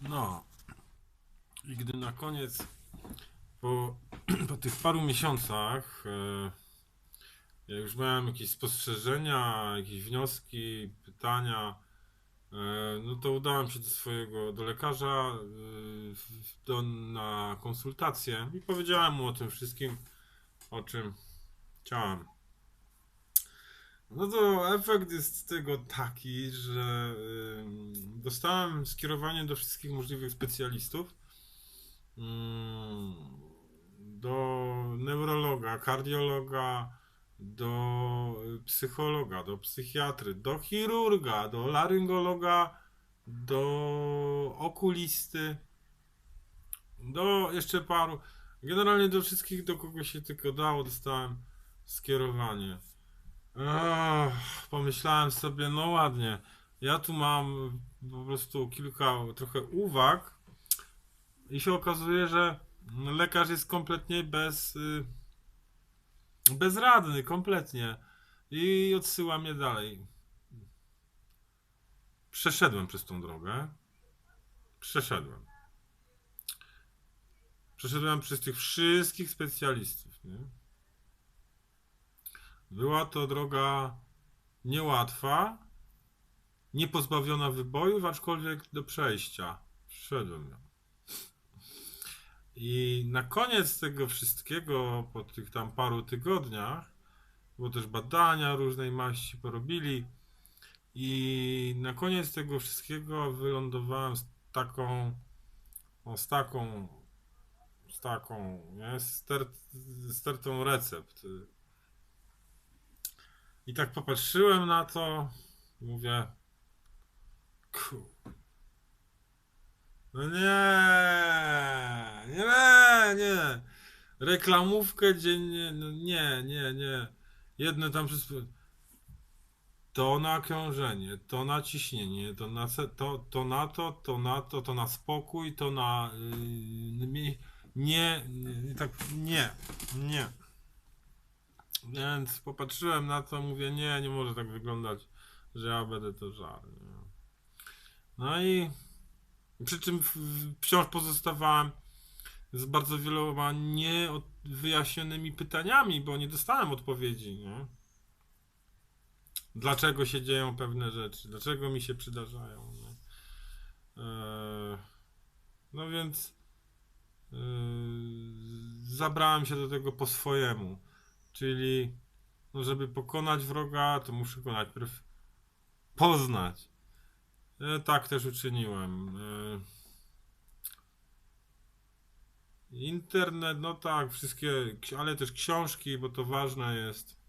No. I gdy na koniec, po, po tych paru miesiącach, e, ja już miałem jakieś spostrzeżenia, jakieś wnioski, pytania, e, no to udałem się do swojego, do lekarza e, do, na konsultację i powiedziałem mu o tym wszystkim, o czym chciałem. No to efekt jest tego taki, że dostałem skierowanie do wszystkich możliwych specjalistów. Do neurologa, kardiologa, do psychologa, do psychiatry, do chirurga, do laryngologa, do okulisty, do jeszcze paru. Generalnie do wszystkich, do kogo się tylko dało, dostałem skierowanie. Ach, pomyślałem sobie, no ładnie. Ja tu mam po prostu kilka trochę uwag i się okazuje, że lekarz jest kompletnie bez y, bezradny, kompletnie i odsyła mnie dalej. Przeszedłem przez tą drogę. Przeszedłem. Przeszedłem przez tych wszystkich specjalistów, nie? Była to droga niełatwa, niepozbawiona wybojów, aczkolwiek do przejścia. Wszedłem ją. I na koniec tego wszystkiego, po tych tam paru tygodniach, bo też badania różnej maści porobili, i na koniec tego wszystkiego wylądowałem z taką, o, z taką, z taką, nie, ster, stertą recept. I tak popatrzyłem na to, mówię. No nie, nie, nie. Reklamówkę dziennie, no nie, nie, nie. Jedne tam wszystko. To na krążenie, to na ciśnienie, to na, to, to na to, to na to, to na spokój, to na. Yy, nie, nie, tak, nie, nie. Więc popatrzyłem na to, mówię, nie, nie może tak wyglądać, że ja będę to żarł. No i przy czym wciąż pozostawałem z bardzo wieloma niewyjaśnionymi pytaniami, bo nie dostałem odpowiedzi, nie? Dlaczego się dzieją pewne rzeczy, dlaczego mi się przydarzają, nie? Eee, no więc yy, zabrałem się do tego po swojemu. Czyli, no żeby pokonać wroga, to muszę go najpierw poznać. E, tak też uczyniłem. E, internet, no tak, wszystkie, ale też książki, bo to ważne jest.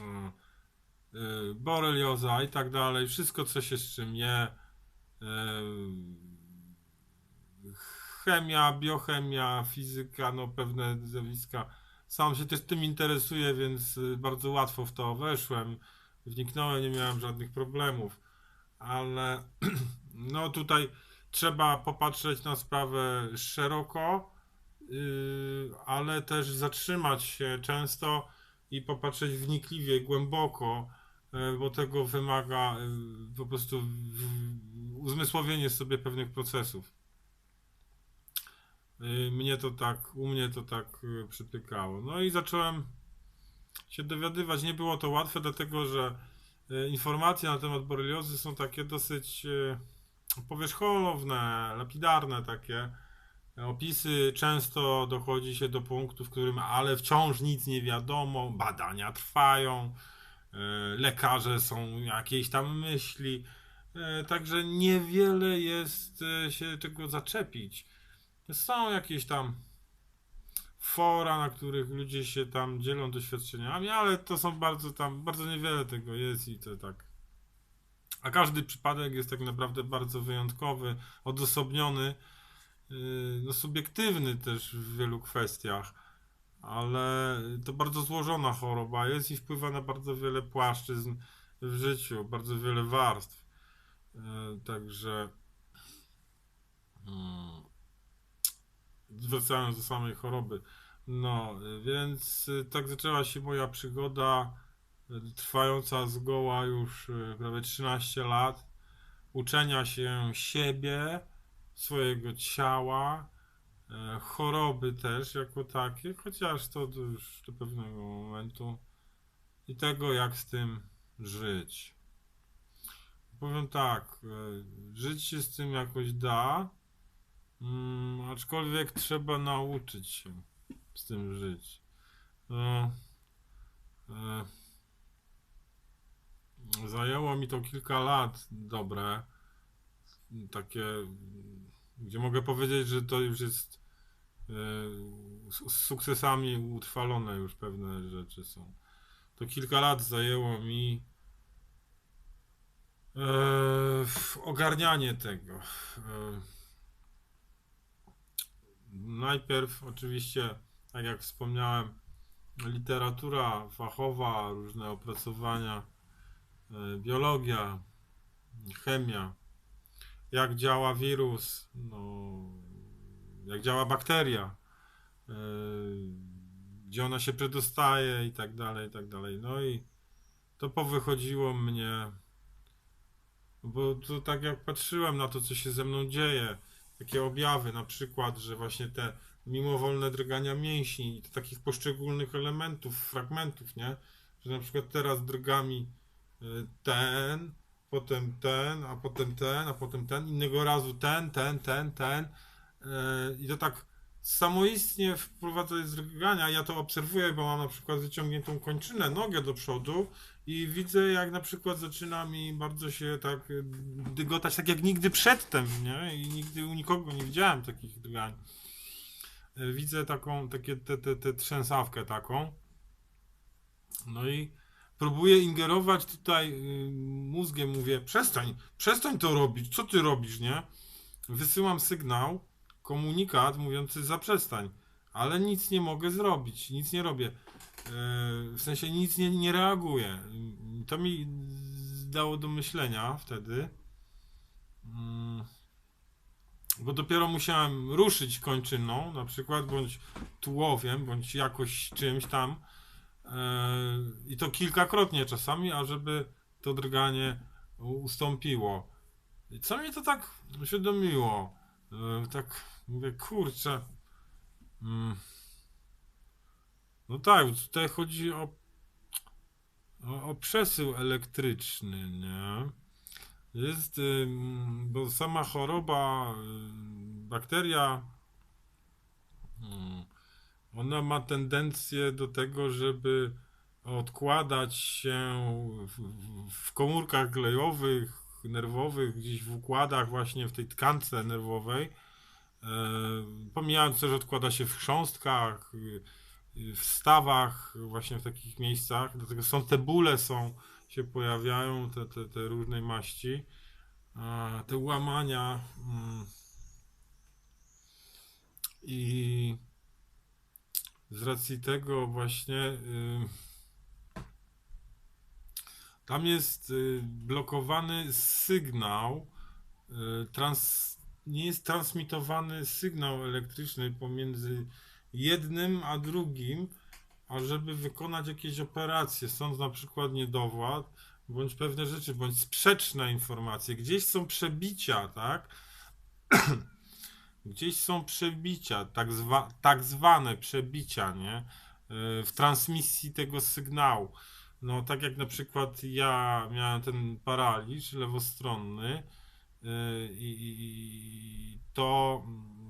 E, borelioza i tak dalej. Wszystko, co się z czym je. E, chemia, biochemia, fizyka, no pewne zjawiska. Sam się też tym interesuję, więc y, bardzo łatwo w to weszłem. Wniknąłem, nie miałem żadnych problemów. Ale no tutaj trzeba popatrzeć na sprawę szeroko, yy, ale też zatrzymać się często i popatrzeć wnikliwie, głęboko, yy, bo tego wymaga po prostu uzmysłowienie sobie pewnych procesów. Y, Mnie to tak, u mnie to tak y, przytykało. No i zacząłem się dowiadywać. Nie było to łatwe, dlatego że y, informacje na temat boreliozy są takie dosyć powierzchowne, lapidarne takie. Opisy często dochodzi się do punktu, w którym ale wciąż nic nie wiadomo, badania trwają, lekarze są jakieś tam myśli, także niewiele jest się czego zaczepić. Są jakieś tam fora, na których ludzie się tam dzielą doświadczeniami, ale to są bardzo tam, bardzo niewiele tego jest i to tak. A każdy przypadek jest tak naprawdę bardzo wyjątkowy, odosobniony, yy, no subiektywny też w wielu kwestiach, ale to bardzo złożona choroba jest i wpływa na bardzo wiele płaszczyzn w życiu, bardzo wiele warstw. Yy, Także. mm, wracając do samej choroby. No, więc y, tak zaczęła się moja przygoda, y, trwająca zgoła już y, prawie 13 lat, uczenia się siebie, swojego ciała, e, choroby też jako takie, chociaż to już do pewnego momentu i tego, jak z tym żyć. Powiem tak, e, żyć się z tym jakoś da, mm, aczkolwiek trzeba nauczyć się z tym żyć. No, e, zajęło mi to kilka lat dobre, takie, gdzie mogę powiedzieć, że to już jest e, z sukcesami utrwalone już pewne rzeczy są. To kilka lat zajęło mi e, ogarnianie tego. E, najpierw oczywiście, tak jak wspomniałem, literatura fachowa, różne opracowania, e, biologia, chemia, jak działa wirus, no, jak działa bakteria, e, gdzie ona się przedostaje i tak dalej, i tak dalej. No i to powychodziło mnie, bo to tak jak patrzyłem na to, co się ze mną dzieje, takie objawy, na przykład, że właśnie te mimowolne drgania mięśni, takich poszczególnych elementów, fragmentów, nie? Że na przykład teraz drga mi y, ten, potem ten, a potem ten, a potem ten, innego razu ten, ten, ten, ten. y, I to tak samoistnie wprowadza drgania. Ja to obserwuję, bo mam na przykład wyciągniętą kończynę, nogę do przodu i widzę, jak na przykład zaczyna mi bardzo się tak y, dygotać, tak jak nigdy przedtem, nie? I nigdy u nikogo nie widziałem takich drgań. Y, Widzę taką, takie, te, te, te trzęsawkę taką. No i próbuję ingerować tutaj y, mózgiem, mówię, przestań, przestań to robić, co ty robisz, nie? Wysyłam sygnał, komunikat mówiący zaprzestań, ale nic nie mogę zrobić, nic nie robię. E, W sensie nic nie, nie reaguje. To mi dało do myślenia wtedy. Mm, Bo dopiero musiałem ruszyć kończyną, na przykład, bądź tułowiem, bądź jakoś czymś tam. E, I to kilkakrotnie czasami, ażeby to drganie ustąpiło. I co mnie to tak uświadomiło? Tak mówię, kurczę. No tak, tutaj chodzi o, o, o przesył elektryczny, nie? Jest, bo sama choroba, bakteria, ona ma tendencję do tego, żeby odkładać się w, w, komórkach glejowych, nerwowych, gdzieś w układach, właśnie w tej tkance nerwowej. E, pomijając to, że odkłada się w chrząstkach, w stawach, właśnie w takich miejscach. Dlatego są te bóle, są, się pojawiają, te, te, te różnej maści. Te łamania. Mm, I z racji tego właśnie y, tam jest y, blokowany sygnał, y, trans, nie jest transmitowany sygnał elektryczny pomiędzy jednym a drugim, ażeby wykonać jakieś operacje, stąd na przykład niedowład, bądź pewne rzeczy, bądź sprzeczne informacje. Gdzieś są przebicia, tak? Gdzieś są przebicia, tak, zwa, tak zwane przebicia, nie? Y, W transmisji tego sygnału. No, tak jak na przykład ja miałem ten paraliż lewostronny yy, i, i to mm,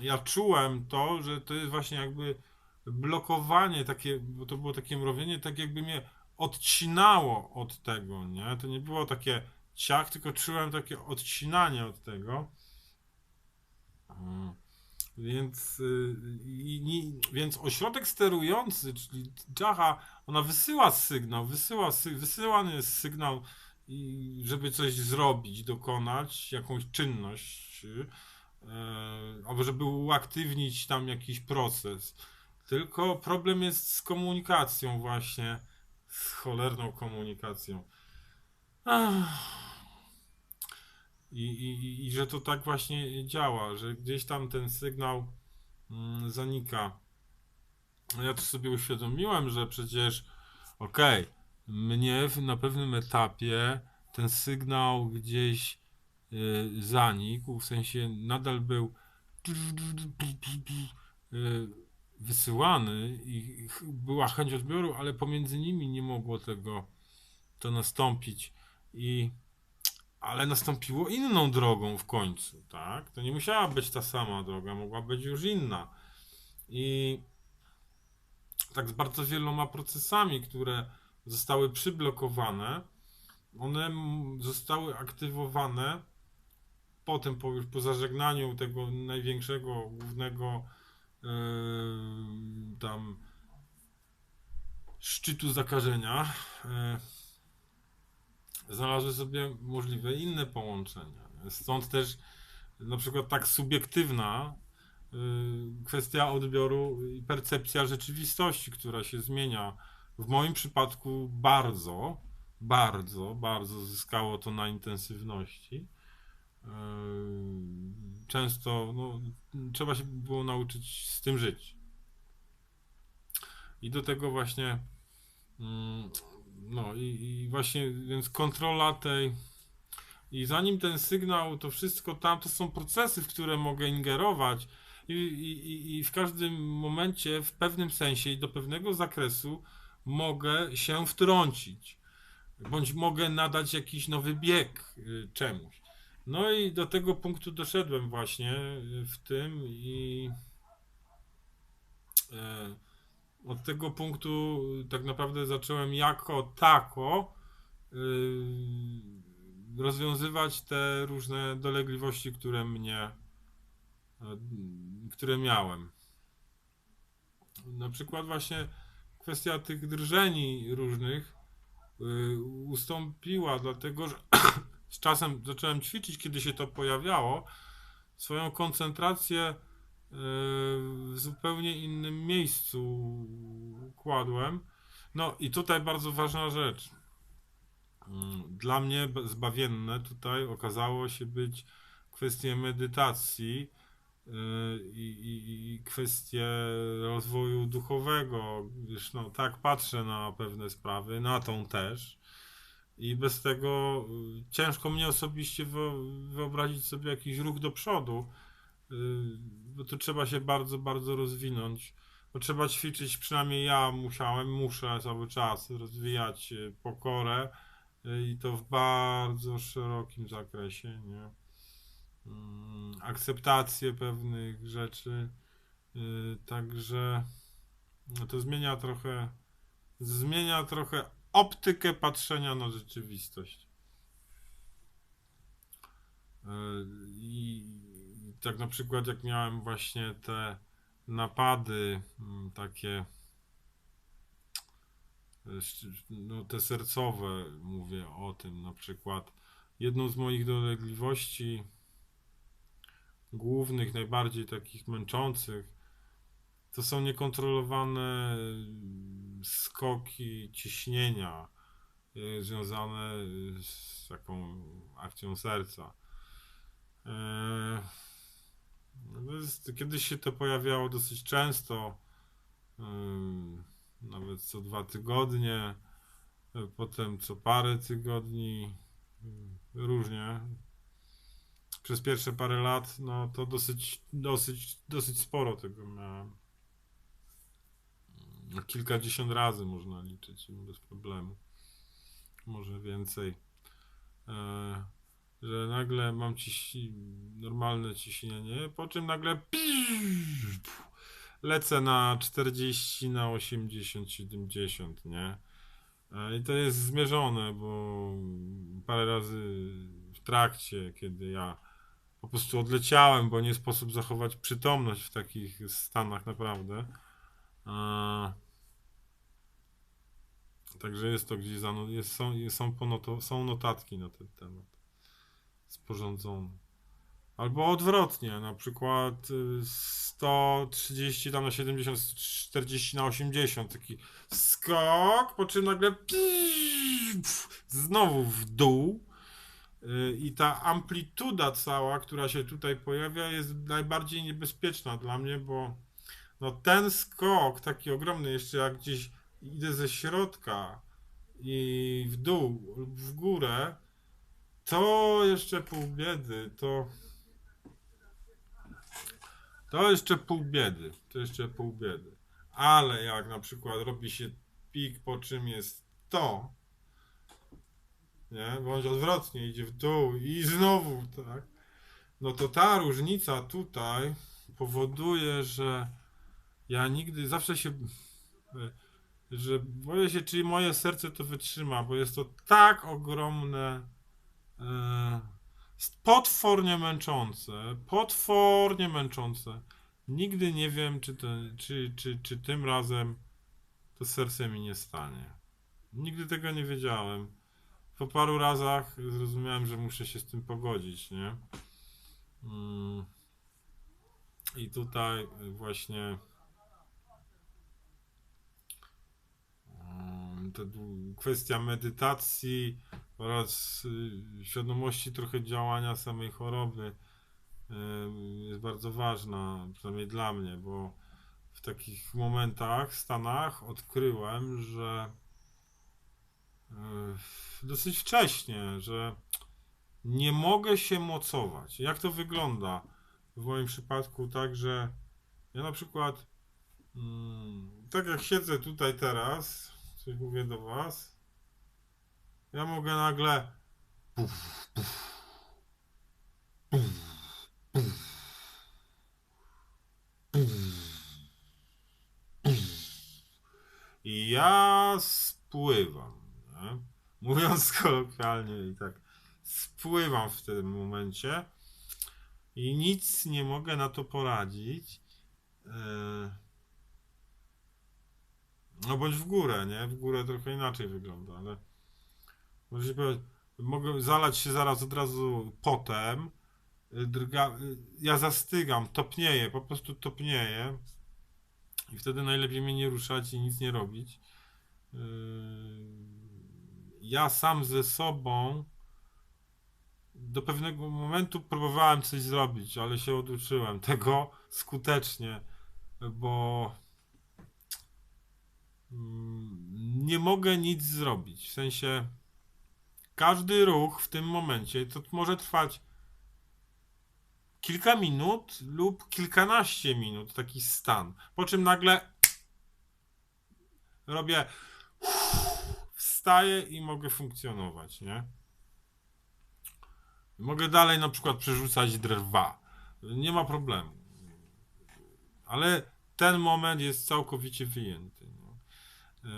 ja czułem to, że to jest właśnie jakby blokowanie takie, bo to było takie mrowienie, tak jakby mnie odcinało od tego, nie? To nie było takie ciach, tylko czułem takie odcinanie od tego. Mm. Więc, y, i, i, więc ośrodek sterujący, czyli Jaha, ona wysyła sygnał, wysyła, sy- wysyłany jest sygnał, i żeby coś zrobić, dokonać, jakąś czynność, albo żeby uaktywnić tam jakiś proces. Tylko problem jest z komunikacją właśnie, z cholerną komunikacją. I, i, i- że to tak właśnie działa, że gdzieś tam ten sygnał mm, zanika. Ja to sobie uświadomiłem, że przecież okej, mnie w, na pewnym etapie ten sygnał gdzieś zanikł, w sensie nadal był y, wysyłany i była chęć odbioru, ale pomiędzy nimi nie mogło tego to nastąpić i ale nastąpiło inną drogą w końcu, tak? To nie musiała być ta sama droga, mogła być już inna. I tak z bardzo wieloma procesami, które zostały przyblokowane, one zostały aktywowane potem, po, już po zażegnaniu tego największego, głównego yy, tam szczytu zakażenia, yy, znalazły sobie możliwe inne połączenia. Stąd też na przykład tak subiektywna yy, kwestia odbioru i percepcja rzeczywistości, która się zmienia. W moim przypadku bardzo, bardzo, bardzo zyskało to na intensywności. Yy, Często no, trzeba się było nauczyć z tym żyć. I do tego właśnie, mm, no i, i właśnie, więc kontrola tej. I zanim ten sygnał, to wszystko tam, to są procesy, w które mogę ingerować, i, i, i- i w każdym momencie, w pewnym sensie i do pewnego zakresu mogę się wtrącić, bądź mogę nadać jakiś nowy bieg y, czemuś. No i do tego punktu doszedłem właśnie y, w tym i e, od tego punktu y, tak naprawdę zacząłem jako tako y, rozwiązywać te różne dolegliwości, które mnie, e, które miałem. Na przykład właśnie kwestia tych drżeni różnych ustąpiła, dlatego że z czasem zacząłem ćwiczyć, kiedy się to pojawiało, swoją koncentrację y, w zupełnie innym miejscu kładłem. No i tutaj bardzo ważna rzecz. Mm, Dla mnie zbawienne tutaj okazało się być kwestie medytacji y, i, i, i kwestie rozwoju duchowego, gdyż no, tak patrzę na pewne sprawy, na tą też. I bez tego y, ciężko mnie osobiście wyo- wyobrazić sobie jakiś ruch do przodu, y, bo tu trzeba się bardzo, bardzo rozwinąć. Bo trzeba ćwiczyć, przynajmniej ja musiałem, muszę cały czas rozwijać y, pokorę i to w bardzo szerokim zakresie, nie? Mm, Akceptację pewnych rzeczy, także no to zmienia trochę, zmienia trochę optykę patrzenia na rzeczywistość. Yy, I tak na przykład jak miałem właśnie te napady mm, takie e, no te sercowe, mówię o tym na przykład. Jedną z moich dolegliwości głównych, najbardziej takich męczących, to są niekontrolowane skoki ciśnienia y, związane y, z taką akcją serca. Eee, no kiedyś się to pojawiało dosyć często, nawet co dwa tygodnie, potem co parę tygodni, różnie. Przez pierwsze parę lat, no to dosyć, dosyć, dosyć sporo tego miałem. No, Kilkadziesiąt razy można liczyć bez problemu. Może więcej. E, że nagle mam ciśni, normalne ciśnienie, po czym nagle lecę na 40, na 80, 70, nie? E, I to jest zmierzone, bo parę razy w trakcie, kiedy ja po prostu odleciałem, bo nie sposób zachować przytomność w takich stanach naprawdę. Także jest to gdzieś jest, są, są, ponoto, są notatki na ten temat sporządzone. Albo odwrotnie, na przykład y, 130 tam na 70, 40 na 80, taki skok, po czym nagle znowu w dół. Y, I ta amplituda cała, która się tutaj pojawia, jest najbardziej niebezpieczna dla mnie, bo no ten skok taki ogromny, jeszcze jak gdzieś idę ze środka i w dół lub w górę, to jeszcze pół biedy, to... To jeszcze pół biedy, to jeszcze pół biedy. Ale jak na przykład robi się pik, po czym jest to, nie? Bądź odwrotnie, idzie w dół i znowu, tak? No to ta różnica tutaj powoduje, że ja nigdy, zawsze się, że boję się, czy moje serce to wytrzyma, bo jest to tak ogromne, e, potwornie męczące, potwornie męczące. Nigdy nie wiem, czy, czy, czy, czy tym razem to serce mi nie stanie. Nigdy tego nie wiedziałem. Po paru razach zrozumiałem, że muszę się z tym pogodzić, nie? Mm. I tutaj właśnie mm, to kwestia medytacji oraz y, świadomości trochę działania samej choroby jest bardzo ważna, przynajmniej dla mnie, bo w takich momentach, Stanach odkryłem, że dosyć wcześnie, że nie mogę się mocować. Jak to wygląda? W moim przypadku tak, że ja na przykład mm, tak jak siedzę tutaj teraz, coś mówię do was, ja mogę nagle puf, puf, puf, i ja spływam. Nie? Mówiąc kolokwialnie i tak, spływam w tym momencie i nic nie mogę na to poradzić. E, no bądź w górę, nie? W górę trochę inaczej wygląda, ale może powiedzieć, mogę zalać się zaraz od razu potem, drga, ja zastygam, topnieję, po prostu topnieję i wtedy najlepiej mnie nie ruszać i nic nie robić. Yy, ja sam ze sobą do pewnego momentu próbowałem coś zrobić, ale się oduczyłem tego skutecznie, bo nie mogę nic zrobić. W sensie każdy ruch w tym momencie to może trwać kilka minut lub kilkanaście minut taki stan. Po czym nagle robię wstaję i mogę funkcjonować, nie? Mogę dalej na przykład przerzucać drwa. Nie ma problemu. Ale ten moment jest całkowicie wyjęty. No.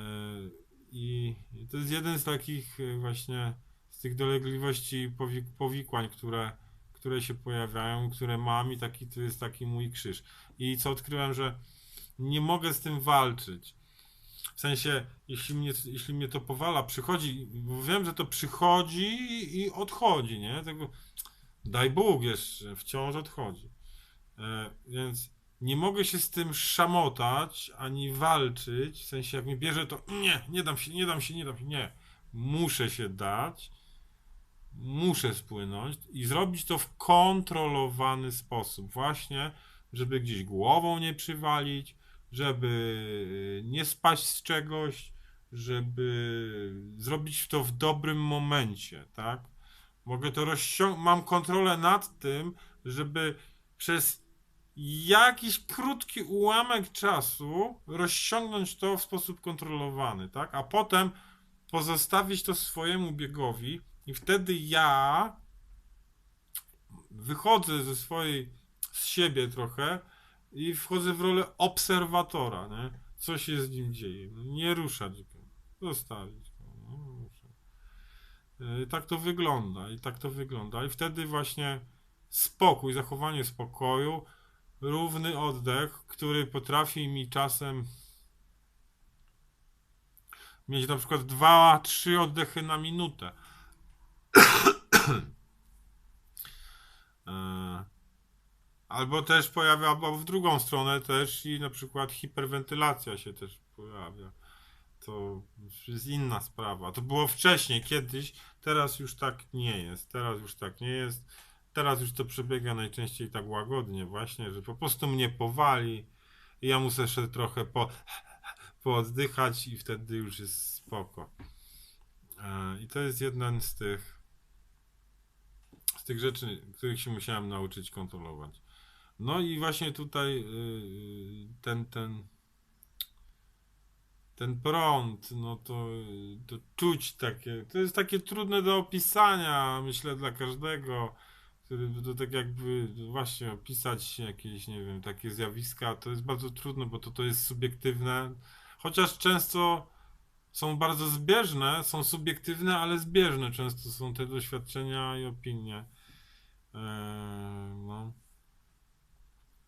I to jest jeden z takich e, właśnie z tych dolegliwości powikłań, które które się pojawiają, które mam i taki to jest taki mój krzyż. I co odkryłem, że nie mogę z tym walczyć. W sensie, jeśli mnie, jeśli mnie to powala, przychodzi, bo wiem, że to przychodzi i odchodzi, nie? Tego, daj Bóg jeszcze, wciąż odchodzi. E, więc nie mogę się z tym szamotać, ani walczyć, w sensie jak mnie bierze, to nie, nie dam się, nie dam się, nie dam się, nie. Muszę się dać muszę spłynąć i zrobić to w kontrolowany sposób, właśnie, żeby gdzieś głową nie przywalić, żeby nie spaść z czegoś, żeby zrobić to w dobrym momencie, tak? Mogę to rozciągnąć, mam kontrolę nad tym, żeby przez jakiś krótki ułamek czasu rozciągnąć to w sposób kontrolowany, tak? A potem pozostawić to swojemu biegowi, i wtedy ja wychodzę ze swojej, z siebie trochę i wchodzę w rolę obserwatora, nie? Co się z nim dzieje. No, nie ruszać go. Zostawić go. No, I e, tak to wygląda. I tak to wygląda. I wtedy właśnie spokój, zachowanie spokoju, równy oddech, który potrafi mi czasem mieć na przykład dwa, trzy oddechy na minutę. E, albo też pojawia, albo w drugą stronę też i na przykład hiperwentylacja się też pojawia. To jest inna sprawa. To było wcześniej, kiedyś, teraz już tak nie jest. Teraz już tak nie jest. Teraz już to przebiega najczęściej tak łagodnie właśnie, że po prostu mnie powali i ja muszę jeszcze trochę po, pooddychać i wtedy już jest spoko. E, I to jest jeden z tych tych rzeczy, których się musiałem nauczyć kontrolować. No i właśnie tutaj yy, ten, ten, ten prąd, no to, to czuć takie, to jest takie trudne do opisania, myślę, dla każdego, który to tak jakby właśnie opisać jakieś, nie wiem, takie zjawiska, to jest bardzo trudne, bo to, to jest subiektywne, chociaż często są bardzo zbieżne, są subiektywne, ale zbieżne często są te doświadczenia i opinie. Eee, no.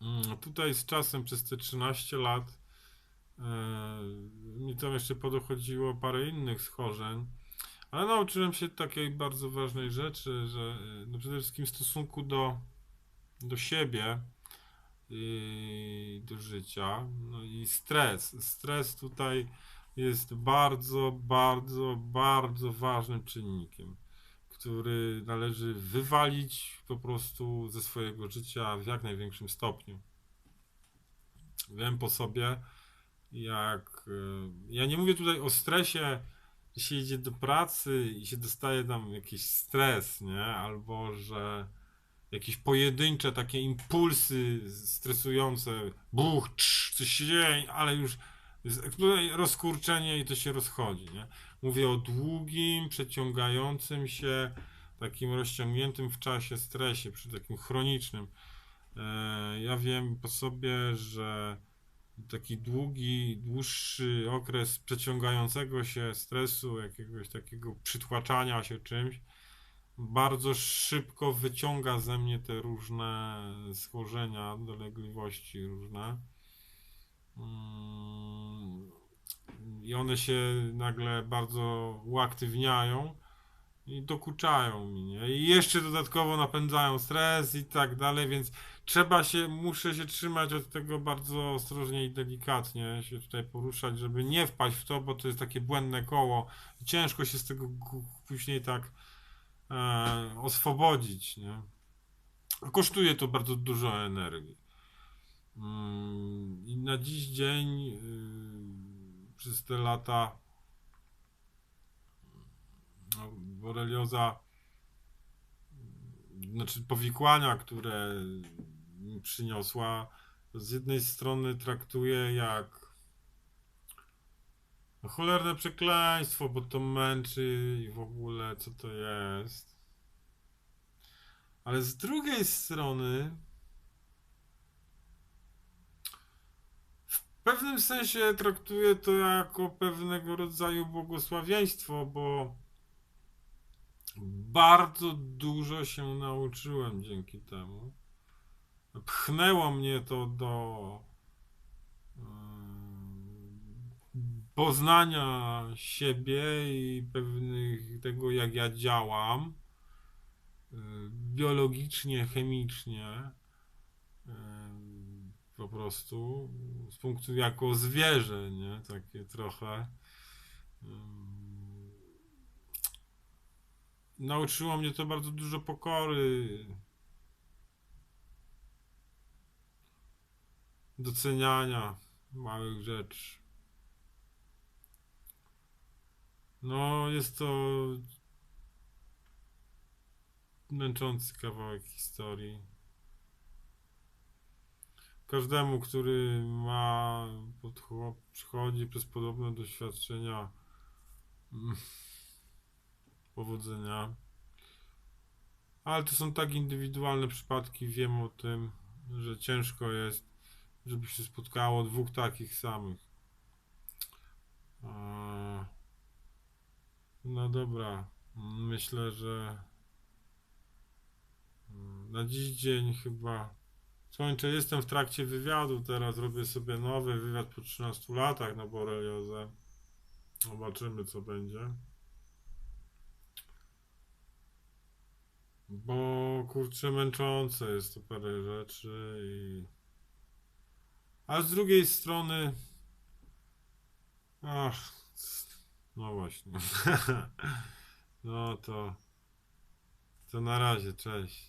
Mm, Tutaj z czasem przez te 13 lat e, mi tam jeszcze podochodziło parę innych schorzeń, ale nauczyłem się takiej bardzo ważnej rzeczy, że e, no przede wszystkim w stosunku do, do siebie i do życia, no i stres. Stres tutaj jest bardzo, bardzo, bardzo ważnym czynnikiem, który należy wywalić po prostu ze swojego życia w jak największym stopniu. Wiem po sobie, jak. y, Ja nie mówię tutaj o stresie, się idzie do pracy i się dostaje tam jakiś stres, nie? Albo że jakieś pojedyncze takie impulsy stresujące, buch, trz, coś się dzieje, ale już rozkurczenie i to się rozchodzi, nie? Mówię o długim, przeciągającym się, takim rozciągniętym w czasie stresie, przy takim chronicznym. E, Ja wiem po sobie, że taki długi, dłuższy okres przeciągającego się stresu, jakiegoś takiego przytłaczania się czymś, bardzo szybko wyciąga ze mnie te różne schorzenia, dolegliwości różne. Mm, I one się nagle bardzo uaktywniają i dokuczają mi, nie? I jeszcze dodatkowo napędzają stres i tak dalej, więc trzeba się, muszę się trzymać od tego bardzo ostrożnie i delikatnie się tutaj poruszać, żeby nie wpaść w to, bo to jest takie błędne koło. Ciężko się z tego później tak e, oswobodzić, nie? Kosztuje to bardzo dużo energii. Mm, I na dziś dzień, yy, przez te lata, no, borelioza, yy, znaczy powikłania, które przyniosła, z jednej strony traktuję jak cholerne przekleństwo, bo to męczy i w ogóle co to jest. Ale z drugiej strony, w pewnym sensie traktuję to jako pewnego rodzaju błogosławieństwo, bo bardzo dużo się nauczyłem dzięki temu. Pchnęło mnie to do em, poznania siebie i pewnych tego, jak ja działam y, biologicznie, chemicznie y, po prostu z punktu jako zwierzę, nie? Takie trochę nauczyło mnie to bardzo dużo pokory doceniania małych rzeczy. No jest to męczący kawałek historii. Każdemu, który ma, przychodzi przez podobne doświadczenia, mm, powodzenia. Ale to są tak indywidualne przypadki, wiem o tym, że ciężko jest, żeby się spotkało dwóch takich samych. No dobra, myślę, że mm, na dziś dzień chyba Skończę, jestem w trakcie wywiadu, teraz robię sobie nowy wywiad po 13 latach na boreliozę. Zobaczymy co będzie. Bo kurczę męczące jest to parę rzeczy i... A z drugiej strony... Ach, no właśnie. No to... To na razie, cześć.